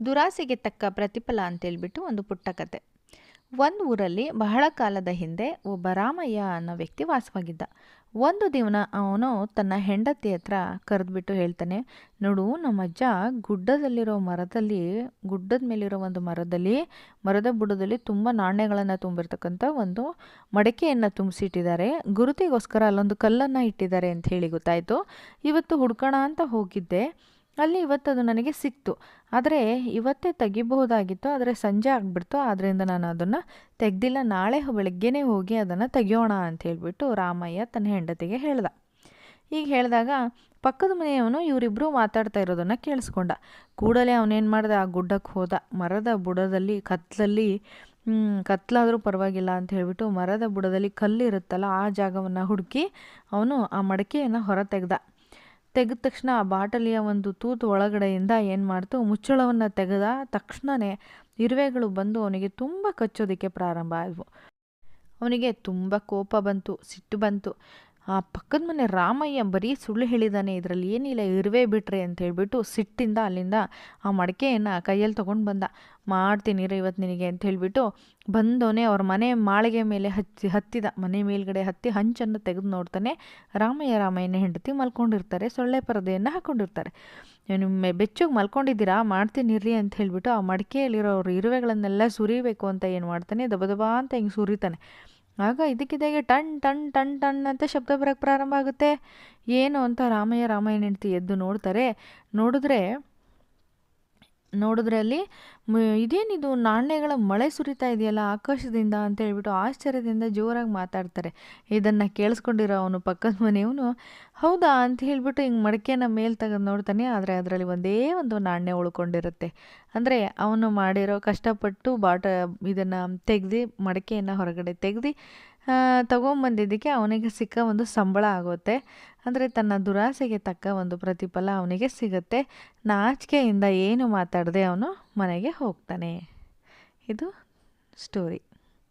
ದುರಾಸೆಗೆ ತಕ್ಕ ಪ್ರತಿಫಲ ಅಂತೇಳ್ಬಿಟ್ಟು ಒಂದು ಪುಟ್ಟ ಕತೆ. ಒಂದು ಊರಲ್ಲಿ ಬಹಳ ಕಾಲದ ಹಿಂದೆ ಒಬ್ಬ ರಾಮಯ್ಯ ಅನ್ನೋ ವ್ಯಕ್ತಿ ವಾಸವಾಗಿದ್ದ. ಒಂದು ದಿನ ಅವನು ತನ್ನ ಹೆಂಡತಿ ಹತ್ರ ಕರೆದ್ಬಿಟ್ಟು ಹೇಳ್ತಾನೆ, ನೋಡು, ನಮ್ಮ ಅಜ್ಜ ಗುಡ್ಡದಲ್ಲಿರೋ ಮರದಲ್ಲಿ, ಗುಡ್ಡದ ಮೇಲಿರೋ ಒಂದು ಮರದಲ್ಲಿ, ಮರದ ಬುಡದಲ್ಲಿ ತುಂಬ ನಾಣ್ಯಗಳನ್ನು ತುಂಬಿರ್ತಕ್ಕಂಥ ಒಂದು ಮಡಕೆಯನ್ನು ತುಂಬಿಸಿಟ್ಟಿದ್ದಾರೆ. ಗುರುತಿಗೋಸ್ಕರ ಅಲ್ಲೊಂದು ಕಲ್ಲನ್ನು ಇಟ್ಟಿದ್ದಾರೆ ಅಂತ ಹೇಳಿ ಗೊತ್ತಾಯಿತು. ಇವತ್ತು ಹುಡ್ಕೋಣ ಅಂತ ಹೋಗಿದ್ದೆ. ಅಲ್ಲಿ ಇವತ್ತದು ನನಗೆ ಸಿಕ್ತು. ಆದರೆ ಇವತ್ತೇ ತೆಗಿಬಹುದಾಗಿತ್ತು, ಆದರೆ ಸಂಜೆ ಆಗಿಬಿಡ್ತು. ಆದ್ದರಿಂದ ನಾನು ಅದನ್ನು ತೆಗೆದಿಲ್ಲ. ನಾಳೆ ಬೆಳಗ್ಗೆನೇ ಹೋಗಿ ಅದನ್ನು ತೆಗಿಯೋಣ ಅಂತ ಹೇಳಿಬಿಟ್ಟು ರಾಮಯ್ಯ ತನ್ನ ಹೆಂಡತಿಗೆ ಹೇಳ್ದ. ಈಗ ಹೇಳಿದಾಗ ಪಕ್ಕದ ಮನೆಯವನು ಇವರಿಬ್ಬರು ಮಾತಾಡ್ತಾ ಇರೋದನ್ನು ಕೇಳಿಸ್ಕೊಂಡ. ಕೂಡಲೇ ಅವನೇನು ಮಾಡ್ದ? ಆ ಗುಡ್ಡಕ್ಕೆ ಹೋದ. ಮರದ ಬುಡದಲ್ಲಿ ಕತ್ತಲಲ್ಲಿ ಕತ್ಲಾದರೂ ಪರವಾಗಿಲ್ಲ ಅಂತ ಹೇಳಿಬಿಟ್ಟು ಮರದ ಬುಡದಲ್ಲಿ ಕಲ್ಲಿರುತ್ತಲ್ಲ, ಆ ಜಾಗವನ್ನು ಹುಡುಕಿ ಅವನು ಆ ಮಡಕೆಯನ್ನು ಹೊರ ತೆಗ್ದ ತೆಗೆದ ತಕ್ಷಣ ಆ ಬಾಟಲಿಯ ಒಂದು ತೂತು ಒಳಗಡೆಯಿಂದ ಏನು ಮಾಡ್ತು? ಮುಚ್ಚಳವನ್ನು ತೆಗೆದ ತಕ್ಷಣವೇ ಇರುವೆಗಳು ಬಂದು ಅವನಿಗೆ ತುಂಬ ಕಚ್ಚೋದಕ್ಕೆ ಪ್ರಾರಂಭ ಆದವು. ಅವನಿಗೆ ತುಂಬ ಕೋಪ ಬಂತು, ಸಿಟ್ಟು ಬಂತು. ಆ ಪಕ್ಕದ ಮನೆ ರಾಮಯ್ಯ ಬರೀ ಸುಳ್ಳು ಹೇಳಿದಾನೆ, ಇದರಲ್ಲಿ ಏನಿಲ್ಲ, ಇರುವೆ ಬಿಟ್ರೆ ಅಂತ ಹೇಳಿಬಿಟ್ಟು ಸಿಟ್ಟಿಂದ ಅಲ್ಲಿಂದ ಆ ಮಡಕೆಯನ್ನು ಕೈಯಲ್ಲಿ ತೊಗೊಂಡು ಬಂದ. ಮಾಡ್ತೀನಿ ರೀ ಇವತ್ತು ನಿನಗೆ ಅಂತ ಹೇಳಿಬಿಟ್ಟು ಬಂದವನೇ ಅವ್ರ ಮನೆ ಮಾಳಿಗೆ ಮೇಲೆ ಹಚ್ಚಿ ಹತ್ತಿದ. ಮನೆ ಮೇಲ್ಗಡೆ ಹತ್ತಿ ಹಂಚನ್ನು ತೆಗೆದು ನೋಡ್ತಾನೆ ರಾಮಯ್ಯ, ರಾಮಯ್ಯನ ಹೆಂಡತಿ ಮಲ್ಕೊಂಡಿರ್ತಾರೆ, ಸೊಳ್ಳೆ ಪರದೆಯನ್ನು ಹಾಕ್ಕೊಂಡಿರ್ತಾರೆ ನಿಮ್ಮ ಬೆಚ್ಚಗೆ ಮಲ್ಕೊಂಡಿದ್ದೀರಾ? ಮಾಡ್ತೀನಿ ರೀ ಅಂತ ಹೇಳಿಬಿಟ್ಟು ಆ ಮಡಿಕೆಯಲ್ಲಿರೋ ಇರುವೆಗಳನ್ನೆಲ್ಲ ಸುರಿಬೇಕು ಅಂತ ಏನು ಮಾಡ್ತಾನೆ ದಬ ದಬಾ ಅಂತ ಹಿಂಗೆ ಸುರಿತಾನೆ. ಆಗ ಇದಕ್ಕಿದ್ದಾಗೆ ಟನ್ ಟನ್ ಟನ್ ಟನ್ ಅಂತ ಶಬ್ದ ಬರೋಕ್ಕೆ ಪ್ರಾರಂಭ ಆಗುತ್ತೆ. ಏನು ಅಂತ ರಾಮಯ್ಯ ರಾಮಯ್ಯ ಹೆಂಡ್ತಿ ಎದ್ದು ನೋಡ್ತಾರೆ. ನೋಡಿದ್ರೆ ನೋಡಿದ್ರೆ ಇದೇನಿದು ನಾಣ್ಯಗಳ ಮಳೆ ಸುರಿತಾ ಇದೆಯಲ್ಲ ಆಕಾಶದಿಂದ ಅಂತ ಹೇಳ್ಬಿಟ್ಟು ಆಶ್ಚರ್ಯದಿಂದ ಜೋರಾಗಿ ಮಾತಾಡ್ತಾರೆ. ಇದನ್ನು ಕೇಳಿಸ್ಕೊಂಡಿರೋ ಅವನು ಪಕ್ಕದ ಮನೆಯವನು, ಹೌದಾ? ಅಂತ ಹೇಳ್ಬಿಟ್ಟು ಹಿಂಗೆ ಮಡಕೆನ ಮೇಲೆ ತೆಗೆದು ನೋಡ್ತಾನೆ, ಆದರೆ ಅದರಲ್ಲಿ ಒಂದೇ ಒಂದು ನಾಣ್ಯ ಉಳ್ಕೊಂಡಿರುತ್ತೆ. ಅಂದರೆ ಅವನು ಮಾಡಿರೋ ಕಷ್ಟಪಟ್ಟು ಬಾಟ, ಇದನ್ನು ತೆಗ್ದು ಮಡಕೆಯನ್ನು ಹೊರಗಡೆ ತೆಗ್ದು ತಗೊಂಬಂದಿದ್ದಕ್ಕೆ ಅವನಿಗೆ ಸಿಕ್ಕ ಒಂದು ಸಂಬಳ ಆಗುತ್ತೆ. ಅಂದರೆ ತನ್ನ ದುರಾಸೆಗೆ ತಕ್ಕ ಒಂದು ಪ್ರತಿಫಲ ಅವನಿಗೆ ಸಿಗುತ್ತೆ. ನಾಚಿಕೆಯಿಂದ ಏನು ಮಾತಾಡದೆ ಅವನು ಮನೆಗೆ ಹೋಗ್ತಾನೆ. ಇದು ಸ್ಟೋರಿ